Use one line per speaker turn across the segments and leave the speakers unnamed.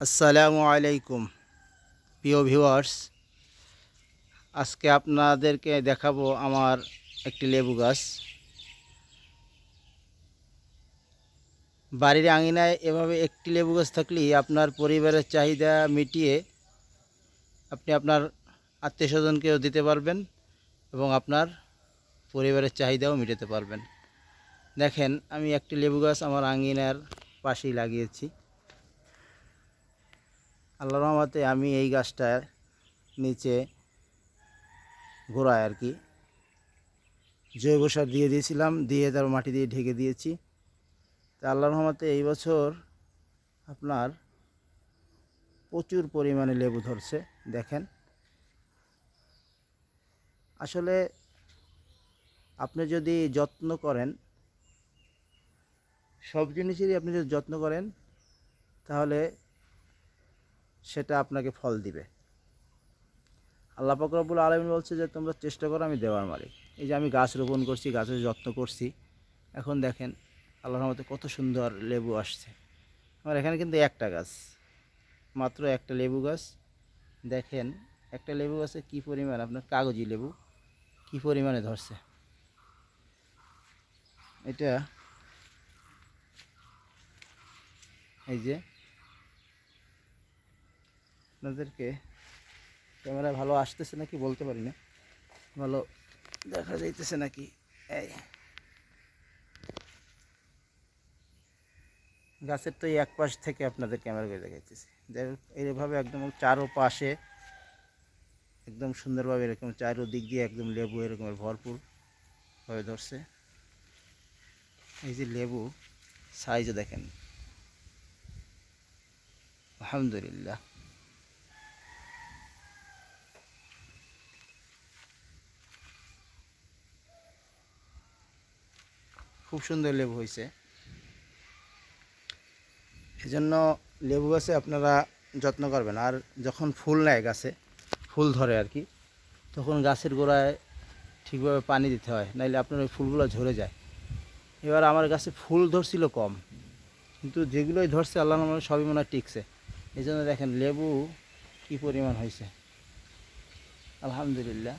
আসসালামু আলাইকুম, প্রিয় ভিউয়ার্স। আজকে আপনাদেরকে দেখাবো আমার একটি লেবু গাছ। বাড়ির আঙিনায় এভাবে একটি লেবু গাছ থাকলেই আপনার পরিবারের চাহিদা মিটিয়ে আপনি আপনার আত্মীয় স্বজনকেও দিতে পারবেন এবং আপনার পরিবারের চাহিদাও মিটাতে পারবেন। দেখেন, আমি একটি লেবু গাছ আমার আঙিনার পাশেই লাগিয়েছি। আল্লাহ রহমতে আমি এই গাছটার নিচে গোড়ায় আর কি। জৈব সার দিয়ে দিয়েছিলাম, দিয়ে তার মাটি দিয়ে ঢেকে দিয়েছি। তা আল্লাহ রহমতে এই বছর আপনার প্রচুর পরিমাণে লেবু ধরছে, দেখেন। আসলে আপনি যদি যত্ন করেন, সব জিনিসেরই আপনি যদি যত্ন করেন, তাহলে সেটা আপনাকে ফল দিবে। আল্লাহ ফকরাবুল আলমিন বলছে যে, তোমরা চেষ্টা করো আমি দেওয়ার মালিক। এই যে আমি গাছ রোপণ করছি, গাছের যত্ন করছি। এখন দেখেন আল্লাহর মতে কত সুন্দর লেবু আসছে। আমার এখানে কিন্তু একটা গাছ, মাত্র একটা লেবু গাছ। দেখেন, একটা লেবু গাছে কী পরিমাণ, আপনার কাগজি লেবু, কী পরিমাণে ধরছে। এটা, এই যে আপনাদেরকে ক্যামেরা ভালো আসতেছে নাকি বলতে পারি না। ভালো দেখা যাইতেছে নাকি? এই। গাছের তো এই এক পাশ থেকে আপনাদের ক্যামেরা করে দেখাইতেছি। যাই এইভাবে একদম চারো পাশে একদম সুন্দরভাবে এরকম চারো দিক দিয়ে একদম লেবু এরকমের ভরপুর হয়ে ধরছে। এই যে লেবু সাইজও দেখেন। আলহামদুলিল্লাহ। খুব সুন্দর লেবু হয়েছে। এজন্য লেবু গাছে আপনারা যত্ন করবেন। আর যখন ফুল নেয় গাছে, ফুল ধরে আর কি, তখন গাছের গোড়ায় ঠিকভাবে পানি দিতে হয়, নাইলে আপনার ওই ফুলগুলো ঝরে যায়। এবার আমার গাছে ফুল ধরছিল কম, কিন্তু যেগুলোই ধরছে, আল্লাহ নামে সবই মনে হয় টিকছে। এই জন্য দেখেন লেবু কী পরিমাণ হয়েছে। আলহামদুলিল্লাহ।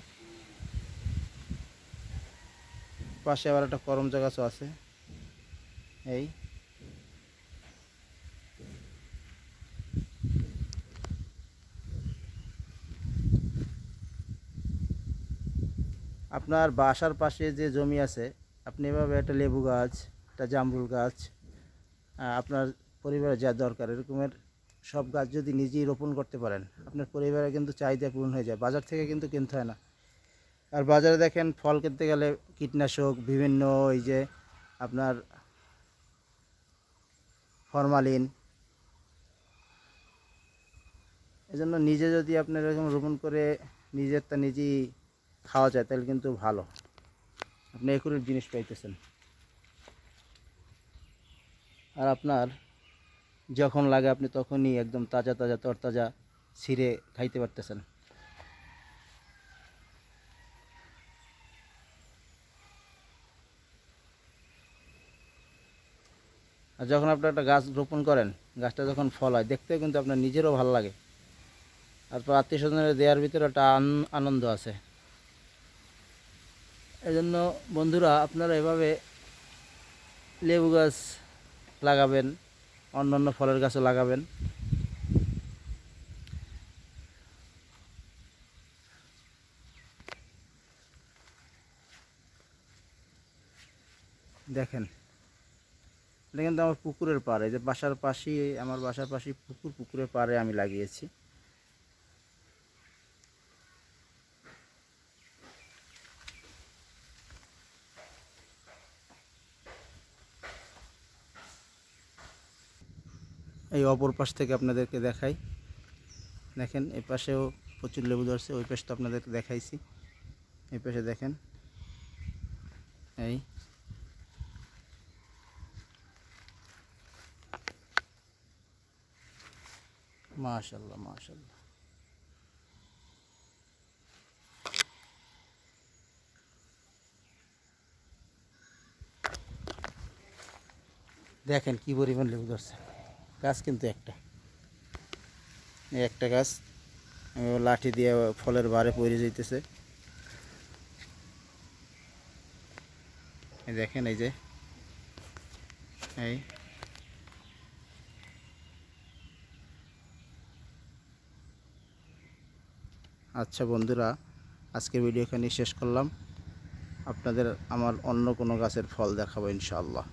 পাশে আবার একটা করমচা গাছও আছে। এই। আপনার বাসার পাশে যে জমি আছে, আপনি এভাবে একটা লেবু গাছ, একটা জামরুল গাছ আপনার পরিবারে যা দরকার, এরকমের সব গাছ যদি নিজেই রোপণ করতে পারেন, আপনার পরিবারে কিন্তু চাহিদা পূরণ হয়ে যায়, বাজার থেকে কিন্তু কিনতে হয় না। আর বাজারে দেখেন ফল কিনতে গেলে কীটনাশক, বিভিন্ন ওই যে আপনার ফরমালিন। এজন্য নিজে যদি আপনার এরকম রোপণ করে নিজেরটা নিজেই খাওয়া যায়, তাহলে কিন্তু ভালো। আপনি একুরের জিনিস পাইতেছেন। আর আপনার যখন লাগে আপনি তখনই একদম তাজা তাজা, তরতাজা ছিঁড়ে খাইতে পারতেছেন। আর যখন আপনি একটা গাছ রোপণ করেন, গাছটা যখন ফল হয় দেখতে কিন্তু আপনার নিজেরও ভালো লাগে। তারপর আত্মীয় স্বজনের দেওয়ার ভিতরে একটা আন- আনন্দ আছে। এই জন্য বন্ধুরা, আপনারা এভাবে লেবু গাছ লাগাবেন, অন্যান্য ফলের গাছও লাগাবেন। দেখেন। এটা কিন্তু আমার পুকুরের পাড়ে যে বাসার পাশেই, আমার বাসার পাশে পুকুর, পুকুরের পাড়ে আমি লাগিয়েছি। এই অপর পাশ থেকে আপনাদেরকে দেখাই। দেখেন, এই পাশেও প্রচুর লেবু ধরছে, ওই পাশটা আপনাদেরকে দেখাইছি। এই পাশে দেখেন। এই মাশাল্লাহ মাশাল্লাহ দেখেন কি পরিমাণ লেবু ধরছে। গাছ কিন্তু একটা। একটা গাছ লাঠি দিয়ে ফলের বারে পড়ে যাইতেছে। এই দেখেন এই যে, এই আচ্ছা বন্ধুরা, আজকের ভিডিও এখানে শেষ করলাম। আপনাদের আমার অন্য কোনো গাছের ফল দেখাবো ইনশাআল্লাহ।